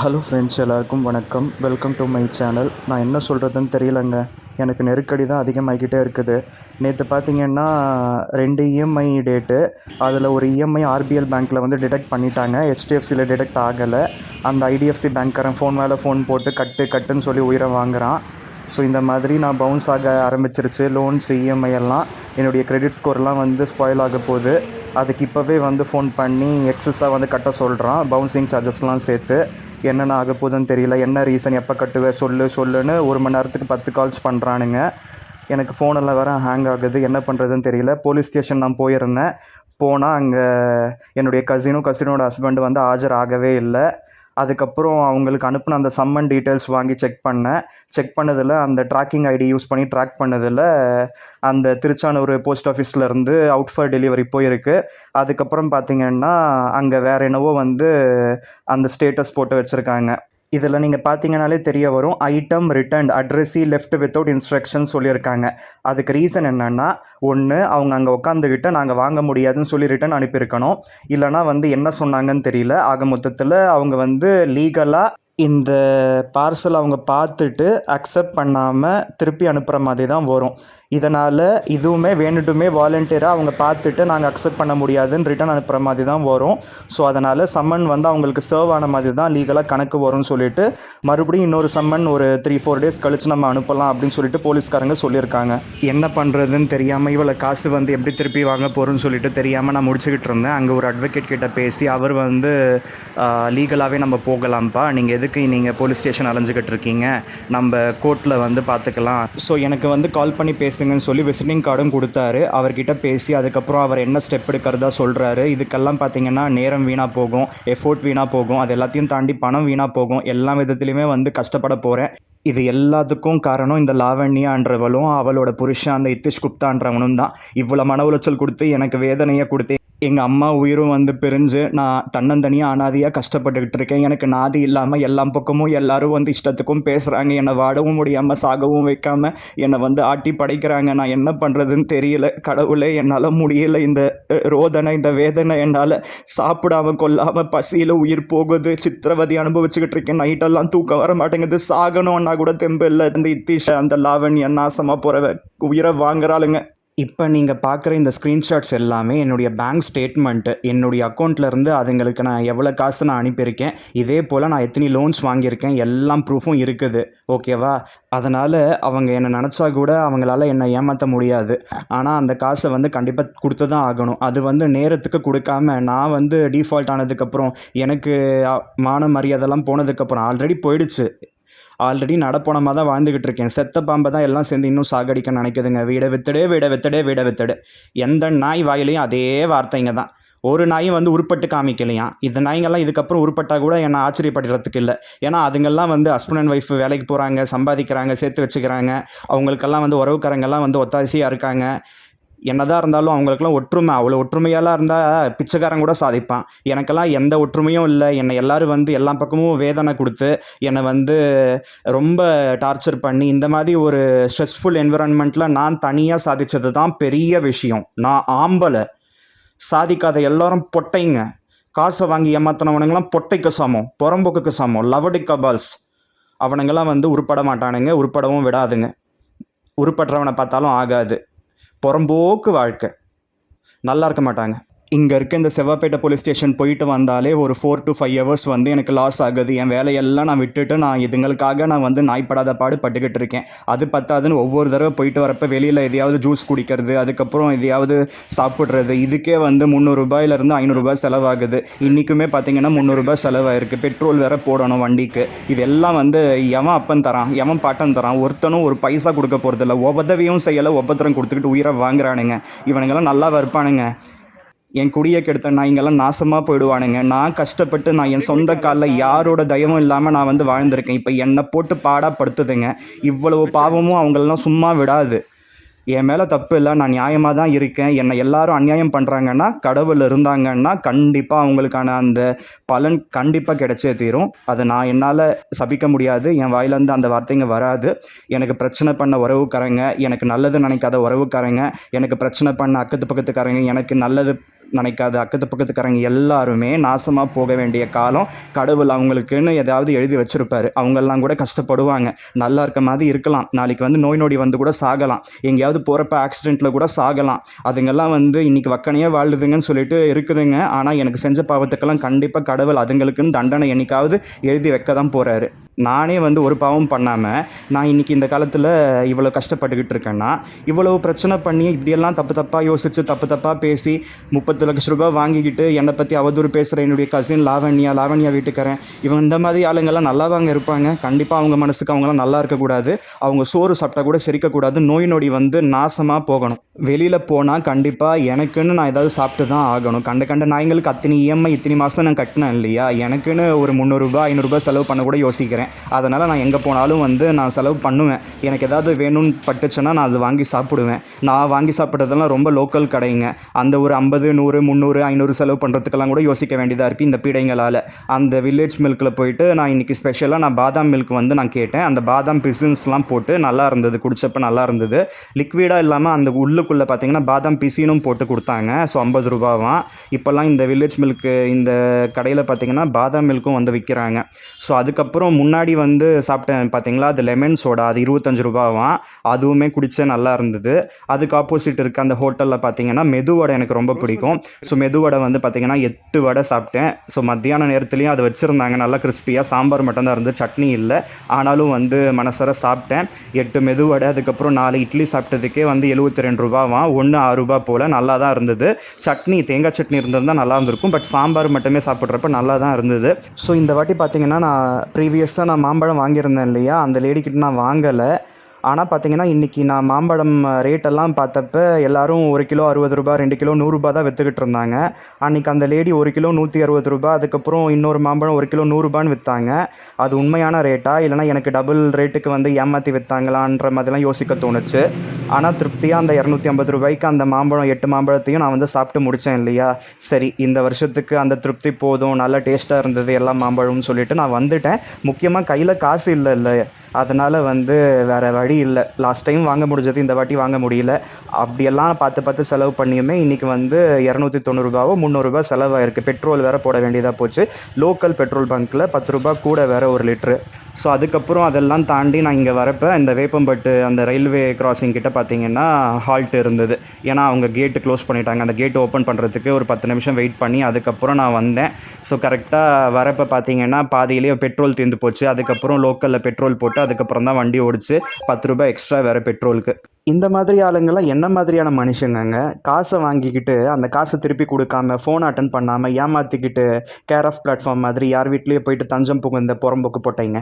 Hello friends எல்லாருக்கும் வணக்கம். Welcome to my channel நான் என்ன சொல்கிறதுன்னு தெரியலங்க. எனக்கு நெருக்கடி தான் அதிகமாகிக்கிட்டே இருக்குது. நேற்று பார்த்தீங்கன்னா ரெண்டு இஎம்ஐ டேட்டு அதில் ஒரு இஎம்ஐ ஆர்பிஎல் பேங்க்கில் வந்து டிடெக்ட் பண்ணிட்டாங்க. ஹெச்டிஎஃப்சியில் டிடெக்ட் ஆகலை. அந்த ஐடிஎஃப்சி பேங்க்காரன் ஃபோன் மேலே ஃபோன் போட்டு கட்டு கட்டுன்னு சொல்லி உயிரை வாங்குகிறான் ஸோ இந்த மாதிரி நான் பவுன்ஸ் ஆக ஆரம்பிச்சிருச்சு. லோன்ஸ் இஎம்ஐ எல்லாம். என்னுடைய கிரெடிட் ஸ்கோர்லாம் வந்து ஸ்பாயில் ஆக போகுது. அதுக்கு இப்போவே வந்து ஃபோன் பண்ணி எக்ஸஸாக வந்து கட்ட சொல்கிறான் பவுன்சிங் சார்ஜஸ்லாம் சேர்த்து. என்னென்ன ஆக போகுதுன்னு தெரியல. என்ன ரீசன் எப்போ கட்டுவே? சொல்லு சொல்லுன்னு ஒரு மணி நேரத்துக்கு பத்து கால்ஸ் பண்ணுறானுங்க எனக்கு ஃபோனெல்லாம் வேறு ஹேங் ஆகுது. என்ன பண்ணுறதுன்னு தெரியல. போலீஸ் ஸ்டேஷன் நான் போயிருந்தேன். போனால் அங்கே என்னுடைய கசினும் கசினோட ஹஸ்பண்ட் வந்து ஆஜர் ஆகவே இல்லை. அதுக்கப்புறம் அவங்களுக்கு அனுப்பின அந்த சம்மன் டீட்டெயில்ஸ் வாங்கி செக் பண்ணேன் செக் பண்ணதில் அந்த ட்ராக்கிங் ஐடி யூஸ் பண்ணி ட்ராக் பண்ணதில் அந்த திருச்சானூர் போஸ்ட் ஆஃபீஸ்லேருந்து அவுட் ஃபார் டெலிவரி போயிருக்கு. அதுக்கப்புறம் பார்த்தீங்கன்னா அங்கே வேறு என்னவோ வந்து அந்த ஸ்டேட்டஸ் போட்டு வச்சுருக்காங்க. இதில் நீங்கள் பார்த்தீங்கனாலே தெரிய வரும். ஐட்டம் ரிட்டர்ன் அட்ரஸி லெஃப்ட் வித்தவுட் இன்ஸ்ட்ரக்ஷன் சொல்லியிருக்காங்க. அதுக்கு ரீசன் என்னென்னா ஒன்று அவங்க அங்கே உட்காந்துக்கிட்டு நாங்கள் வாங்க முடியாதுன்னு சொல்லி ரிட்டர்ன் அனுப்பியிருக்கணும். இல்லைனா வந்து என்ன சொன்னாங்கன்னு தெரியல. ஆக மொத்தத்தில் அவங்க வந்து லீகலாக இந்த பார்சல் அவங்க பார்த்துட்டு அக்செப்ட் பண்ணாமல் திருப்பி அனுப்புகிற மாதிரி தான் வரும். இதனால் இதுவுமே வேணுட்டுமே வாலண்டியராக அவங்க பார்த்துட்டு நாங்கள் அக்செப்ட் பண்ண முடியாதுன்னு ரிட்டர்ன் அனுப்புகிற மாதிரி தான் வரும். ஸோ அதனால் சம்மன் வந்து அவங்களுக்கு சர்வ் ஆன மாதிரி தான் லீகலாக கணக்கு வரும்னு சொல்லிட்டு மறுபடியும் இன்னொரு சம்மன் ஒரு த்ரீ ஃபோர் டேஸ் கழித்து நம்ம அனுப்பலாம் அப்படின்னு சொல்லிட்டு போலீஸ்காரங்க சொல்லியிருக்காங்க. என்ன பண்ணுறதுன்னு தெரியாமல் இவ்வளோ காசு வந்து எப்படி திருப்பி வாங்க போகிறோன்னு சொல்லிட்டு தெரியாமல் நான் முடிச்சுக்கிட்டு இருந்தேன். அங்கே ஒரு அட்வொகேட் கிட்ட பேசி அவர் வந்து லீகலாகவே நம்ம போகலாம்ப்பா. நீங்கள் எதுக்கு நீங்கள் போலீஸ் ஸ்டேஷன் அலைஞ்சிக்கிட்டு இருக்கீங்க? நம்ம கோர்ட்டில் வந்து பார்த்துக்கலாம். ஸோ எனக்கு வந்து கால் பண்ணி பேசுங்கன்னு சொல்லி விசிட்டிங் கார்டும் கொடுத்தாரு. அவர்கிட்ட பேசி அதுக்கப்புறம் அவர் என்ன ஸ்டெப் எடுக்கிறதா சொல்கிறாரு இதுக்கெல்லாம் பார்த்தீங்கன்னா நேரம் வீணாக போகும் எஃபோர்ட் வீணாக போகும். அது எல்லாத்தையும் தாண்டி பணம் வீணாக போகும். எல்லா விதத்துலையுமே வந்து கஷ்டப்பட போகிறேன் இது எல்லாத்துக்கும் காரணம் இந்த லாவண்யான்றவளும் அவளோட புருஷன் அந்த இத்திஷ் குப்தான்றவனும் தான். இவ்வளோ மன உளைச்சல் கொடுத்து எனக்கு வேதனையை கொடுத்து எங்கள் அம்மா உயிரும் வந்து பிரிஞ்சு நான் தன்னந்தனியாக அனாதியாக கஷ்டப்பட்டுக்கிட்டு இருக்கேன். எனக்கு நாதி இல்லாமல் எல்லா பக்கமும் எல்லாரும் வந்து இஷ்டத்துக்கும் பேசுகிறாங்க என்னை வாடவும் முடியாமல் சாகவும் வைக்காமல் என்னை வந்து ஆட்டி படைக்கிறாங்க. நான் என்ன பண்ணுறதுன்னு தெரியல. கடவுளே என்னால் முடியல. இந்த ரோதனை இந்த வேதனை என்னால் சாப்பிடாம கொல்லாமல் பசியில் உயிர் போகுது. சித்திரவதி அனுபவிச்சுக்கிட்டு இருக்கேன். நைட்டெல்லாம் தூக்கம் வர மாட்டேங்குது. சாகணும்னா கூட தெம்பு இல்லை. இந்த இத்திஷ அந்த லாவண்யா நாசமாக போகிறவ உயிரை வாங்குறாளுங்க. இப்போ நீங்கள் பார்க்குற இந்த ஸ்க்ரீன்ஷாட்ஸ் எல்லாமே என்னுடைய பேங்க் ஸ்டேட்மெண்ட்டு என்னுடைய அக்கௌண்ட்லேருந்து அதுங்களுக்கு நான் எவ்வளோ காசு நான் அனுப்பியிருக்கேன் இதே போல் நான் எத்தனை லோன்ஸ் வாங்கியிருக்கேன் எல்லாம் ப்ரூஃபும் இருக்குது. ஓகேவா அதனால் அவங்க என்னை நினச்சா கூட அவங்களால என்னை ஏமாற்ற முடியாது. ஆனால் அந்த காசை வந்து கண்டிப்பாக கொடுத்து தான் ஆகணும். அது வந்து நேரத்துக்கு கொடுக்காம நான் வந்து டிஃபால்ட் ஆனதுக்கப்புறம் எனக்கு மான மரியாதைலாம் போனதுக்கப்புறம் ஆல்ரெடி போயிடுச்சு. ஆல்ரெடி நடப்போனமாக தான் வாழ்ந்துக்கிட்டு இருக்கேன். செத்த பாம்பை தான் எல்லாம் சேர்ந்து இன்னும் சாகடிக்க நினைக்குதுங்க. வீட வித்தடே வீட வித்தடே வீட வித்தடு. எந்த நாய் வாயிலையும் அதே வார்த்தைங்க தான். ஒரு நாயும் வந்து உருப்பட்டு காமிக்கலையாம் இந்த நாய்ங்கெல்லாம் இதுக்கப்புறம் உருப்பட்டா கூட என்னை ஆச்சரியப்படுறதுக்கு இல்லை. ஏன்னா அதுங்கெல்லாம் வந்து ஹஸ்பண்ட் அண்ட் ஒய்ஃப் வேலைக்கு போகிறாங்க சம்பாதிக்கிறாங்க சேர்த்து வச்சுக்கிறாங்க. அவங்களுக்கெல்லாம் வந்து உறவுக்காரங்கெல்லாம் வந்து ஒத்தாசியாக இருக்காங்க. என்னதான் இருந்தாலும் அவங்களுக்கெல்லாம் ஒற்றுமை அவ்வளோ ஒற்றுமையெல்லாம் இருந்தால் பிச்சைக்காரன் கூட சாதிப்பான். எனக்கெல்லாம் எந்த ஒற்றுமையும் இல்லை. என்னை எல்லோரும் வந்து எல்லா பக்கமும் வேதனை கொடுத்து என்னை வந்து ரொம்ப டார்ச்சர் பண்ணி இந்த மாதிரி ஒரு ஸ்ட்ரெஸ்ஃபுல் என்விரான்மெண்ட்டில் நான் தனியாக சாதித்தது தான் பெரிய விஷயம். நான் ஆம்பளை. சாதிக்காத எல்லாரும் பொட்டைங்க. காசை வாங்கி ஏமாத்தினவனுங்களாம் பொட்டைக்கு சமம் புறம்போக்குக்கு சமம். லவடி கபால்ஸ். அவனுங்கெல்லாம் வந்து உருப்பட மாட்டானுங்க உருப்படவும் விடாதுங்க. உருப்படுறவனை பார்த்தாலும் ஆகாது. புறம்போக்கு வாழ்க்கை. நல்லா இருக்க மாட்டாங்க. இங்கே இருக்க இந்த செவ்வாப்பேட்டை போலீஸ் ஸ்டேஷன் போயிட்டு வந்தாலே ஒரு ஃபோர் டு ஃபைவ் ஹவர்ஸ் வந்து எனக்கு லாஸ் ஆகுது. என் வேலையெல்லாம் நான் விட்டுட்டு நான் இதுங்களுக்காக நான் வந்து நாய்ப்படாத பாடு பட்டுக்கிட்டு இருக்கேன். அது பத்தாதுன்னு ஒவ்வொரு தடவை போயிட்டு வரப்போ வெளியில் எதையாவது ஜூஸ் குடிக்கிறது அதுக்கப்புறம் எதையாவது சாப்பிட்றது இதுக்கே வந்து முந்நூறுரூபாயிலேருந்து ஐநூறுரூபா செலவாகுது. இன்றைக்குமே பார்த்தீங்கன்னா முந்நூறுரூபா செலவாயிருக்கு. பெட்ரோல் வேறு போடணும் வண்டிக்கு. இதெல்லாம் வந்து எவன் அப்பன் தரான்? எவன் பாட்டன் தரான்? ஒருத்தனும் ஒரு பைசா கொடுக்க போகிறதில்ல உபதவியும் செய்யலை உபத்திரம் கொடுத்துக்கிட்டு உயிரை வாங்குறானுங்க. இவனுங்கெல்லாம் நல்லா வருப்பானுங்க என் குடியை கெடுத்த நாய்ங்கெல்லாம் நாசமாக போயிடுவானுங்க. நான் கஷ்டப்பட்டு நான் என் சொந்த காலில் யாரோட தயமும் இல்லாமல் நான் வந்து வாழ்ந்திருக்கேன். இப்போ என்னை போட்டு பாடாப்படுத்துதுங்க. இவ்வளவு பாவமும் அவங்களெல்லாம் சும்மா விடாது. என் மேலே தப்பு இல்லை. நான் நியாயமாக தான் இருக்கேன். என்னை எல்லாரும் அநியாயம் பண்ணுறாங்கன்னா கடவுள் இருந்தாங்கன்னா கண்டிப்பாக அவங்களுக்கான அந்த பலன் கண்டிப்பாக கிடைச்சே தீரும். அதை நான் என்னால் சபிக்க முடியாது. என் வாயிலேருந்து அந்த வார்த்தைங்க வராது. எனக்கு பிரச்சனை பண்ண உறவுக்காரங்க எனக்கு நல்லது நினைக்காத உறவுக்காரங்க எனக்கு பிரச்சனை பண்ண அக்கத்து பக்கத்துக்காரங்க எனக்கு நல்லது நினைக்காத அக்கத்து பக்கத்துக்காரங்க எல்லாருமே நாசமாக போக வேண்டிய காலம் கடவுள் அவங்களுக்குன்னு ஏதாவது எழுதி வச்சிருப்பாரு. அவங்கெல்லாம் கூட கஷ்டப்படுவாங்க. நல்லா இருக்க மாதிரி இருக்கலாம். நாளைக்கு வந்து நோய் நொடி வந்து கூட சாகலாம். எங்கேயாவது போகிறப்ப ஆக்சிடெண்ட்டில் கூட சாகலாம். அதுங்கெல்லாம் வந்து இன்னைக்கு வக்கனையே வாழுதுங்கன்னு சொல்லிட்டு இருக்குதுங்க. ஆனால் எனக்கு செஞ்ச பாவத்துக்கெல்லாம் கண்டிப்பாக கடவுள் அதுங்களுக்குன்னு தண்டனை என்னைக்காவது எழுதி வைக்க தான் போகிறாரு நானே வந்து ஒரு பாவம் பண்ணாமல் நான் இன்னைக்கு இந்த காலத்தில் இவ்வளோ கஷ்டப்பட்டுக்கிட்டு இருக்கேன்னா இவ்வளோ பிரச்சனை பண்ணி இப்படியெல்லாம் தப்பு தப்பாக யோசித்து தப்பு தப்பாக பேசி பத்து லட்ச ரூபாய் வாங்கிக்கிட்டு என்னை பற்றி அவதூறு பேசுகிற என்னுடைய கசின் லாவண்யா லாவண்யா வீட்டுக்காரன் இவன் இந்த மாதிரி ஆளுங்கள்லாம் நல்லாவாங்க இருப்பாங்க. கண்டிப்பாக அவங்க மனசுக்கு அவங்களாம் நல்லா இருக்கக்கூடாது. அவங்க சோறு சாப்பிட்டா கூட செரிக்கக்கூடாது. நோய் நொடி வந்து நாசமாக போகணும். வெளியில் போனால் கண்டிப்பாக எனக்குன்னு நான் ஏதாவது சாப்பிட்டு தான் ஆகணும். கண்ட கண்ட நாய்களுக்கு அத்தனை இஎம்ஐ இத்தனை மாதம் நான் கட்டினேன் இல்லையா? எனக்குன்னு ஒரு முந்நூறுரூபா ஐநூறுரூபா செலவு பண்ண கூட யோசிக்கிறேன். அதனால் நான் எங்கே போனாலும் வந்து நான் செலவு பண்ணுவேன். எனக்கு ஏதாவது வேணும்னு பட்டுச்சுன்னா நான் அது வாங்கி சாப்பிடுவேன். நான் வாங்கி சாப்பிட்றதெல்லாம் ரொம்ப லோக்கல் கடைங்க. அந்த ஒரு ஐம்பது நூறு முந்நூறு ஐநூறு செலவு பண்ணுறதுக்கெல்லாம் கூட யோசிக்க வேண்டியதாக இருக்குது இந்த பீடைங்களால். அந்த வில்லேஜ் மில்கில் போயிட்டு நான் இன்றைக்கி ஸ்பெஷலாக நான் பாதாம் மில்க் வந்து நான் கேட்டேன். அந்த பாதாம் பிசின்ஸ்லாம் போட்டு நல்லா இருந்தது குடித்தப்போ நல்லா இருந்தது. லிக்விடாக இல்லாமல் அந்த உள்ளுக்குள்ளே பார்த்தீங்கன்னா பாதாம் பிசினும் போட்டு கொடுத்தாங்க. ஸோ ஐம்பது ரூபாவாம் இப்போல்லாம் இந்த வில்லேஜ் மில்க்கு இந்த கடையில் பார்த்தீங்கன்னா பாதாம் மில்க்கும் வந்து விற்கிறாங்க ஸோ அதுக்கப்புறம் முன்னாடி வந்து சாப்பிட்டேன் பார்த்தீங்களா அது லெமன் சோடா அது இருபத்தஞ்சு ரூபாவாம் அதுவுமே குடித்தேன் நல்லா இருந்தது. அதுக்கு ஆப்போசிட் இருக்க அந்த ஹோட்டலில் பார்த்தீங்கன்னா மெதுவடை எனக்கு ரொம்ப பிடிக்கும். ஸோ மெதுவடை வந்து பார்த்தீங்கன்னா எட்டு வடை சாப்பிட்டேன். ஸோ மத்தியான நேரத்துலையும் அதை வச்சுருந்தாங்க. நல்லா கிறிஸ்பியாக சாம்பார் மட்டும்தான் இருந்து சட்னி இல்லை. ஆனாலும் வந்து மனசார சாப்பிட்டேன். எட்டு மெதுவடை அதுக்கப்புறம் நாலு இட்லி சாப்பிட்டதுக்கே வந்து எழுபத்தி ரெண்டு ரூபாவாம் ஒன்று ஆறு ரூபா போல். நல்லா தான் இருந்தது. சட்னி தேங்காய் சட்னி இருந்திருந்தால் நல்லா இருந்திருக்கும். பட் சாம்பார் மட்டுமே சாப்பிட்றப்ப நல்லா தான் இருந்தது. ஸோ இந்த வாட்டி பார்த்தீங்கன்னா நான் ப்ரீவியஸாக நான் மாம்பழம் வாங்கியிருந்தேன் இல்லையா? அந்த லேடிக்கிட்ட நான் வாங்கலை. ஆனால் பார்த்தீங்கன்னா இன்றைக்கி நான் மாம்பழம் ரேட்டெல்லாம் பார்த்தப்ப எல்லாரும் ஒரு கிலோ அறுபது ரூபா ரெண்டு கிலோ நூறுரூபா தான் விற்றுக்கிட்டு இருந்தாங்க. அன்றைக்கி அந்த லேடி ஒரு கிலோ நூற்றி அறுபது ரூபா அதுக்கப்புறம் இன்னொரு மாம்பழம் ஒரு கிலோ நூறுரூபான்னு விற்றாங்க அது உண்மையான ரேட்டா இல்லைனா எனக்கு டபுள் ரேட்டுக்கு வந்து ஏமாற்றி விற்றாங்களான்ற மாதிரிலாம் யோசிக்க தோணுச்சு. ஆனால் திருப்தியாக அந்த இரநூத்தி ஐம்பது ரூபாய்க்கு அந்த மாம்பழம் எட்டு மாம்பழத்தையும் நான் வந்து சாப்பிட்டு முடித்தேன் இல்லையா? சரி இந்த வருஷத்துக்கு அந்த திருப்தி போதும் நல்லா டேஸ்ட்டாக இருந்தது எல்லா மாம்பழம்னு சொல்லிட்டு நான் வந்துட்டேன். முக்கியமாக கையில் காசு இல்லை இல்லை. அதனால் வந்து வேறு வழி இல்லை. லாஸ்ட் டைம் வாங்க முடிஞ்சது இந்த வாட்டி வாங்க முடியல. அப்படியெல்லாம் பார்த்து பார்த்து செலவு பண்ணியுமே இன்றைக்கி வந்து இரநூத்தி தொண்ணூறுரூபாவோ முந்நூறுரூபா செலவாயிருக்கு. பெட்ரோல் வேறு போட வேண்டியதாக போச்சு. லோக்கல் பெட்ரோல் பங்க்கில் பத்து ரூபா கூட வேறு ஒரு லிட்ரு ஸோ அதுக்கப்புறம் அதெல்லாம் தாண்டி நான் இங்கே வரப்போ இந்த வேப்பம்பட்டு அந்த ரயில்வே கிராசிங் கிட்ட பார்த்தீங்கன்னா ஹால்ட் இருந்தது. ஏன்னா அவங்க கேட்டு க்ளோஸ் பண்ணிட்டாங்க. அந்த கேட்டு ஓப்பன் பண்ணுறதுக்கு ஒரு பத்து நிமிஷம் வெயிட் பண்ணி அதுக்கப்புறம் நான் வந்தேன். ஸோ கரெக்டாக வரப்போ பார்த்தீங்கன்னா பாதியிலேயே பெட்ரோல் தீர்ந்து போச்சு. அதுக்கப்புறம் லோக்கலில் பெட்ரோல் போட்டு அதுக்கப்புறம் தான் வண்டி ஓடிச்சு. பத்து ரூபாய் எக்ஸ்ட்ரா வேறு பெட்ரோலுக்கு இந்த மாதிரி ஆளுங்கள்லாம் என்ன மாதிரியான மனுஷங்கங்க? காசை வாங்கிக்கிட்டு அந்த காசை திருப்பி கொடுக்காம ஃபோன் அட்டன் பண்ணாமல் ஏமாற்றிக்கிட்டு கேர் ஆஃப் பிளாட்ஃபார்ம் மாதிரி யார் வீட்லேயே போயிட்டு தஞ்சம் புகுந்த புறம்போக்கு போட்டீங்க?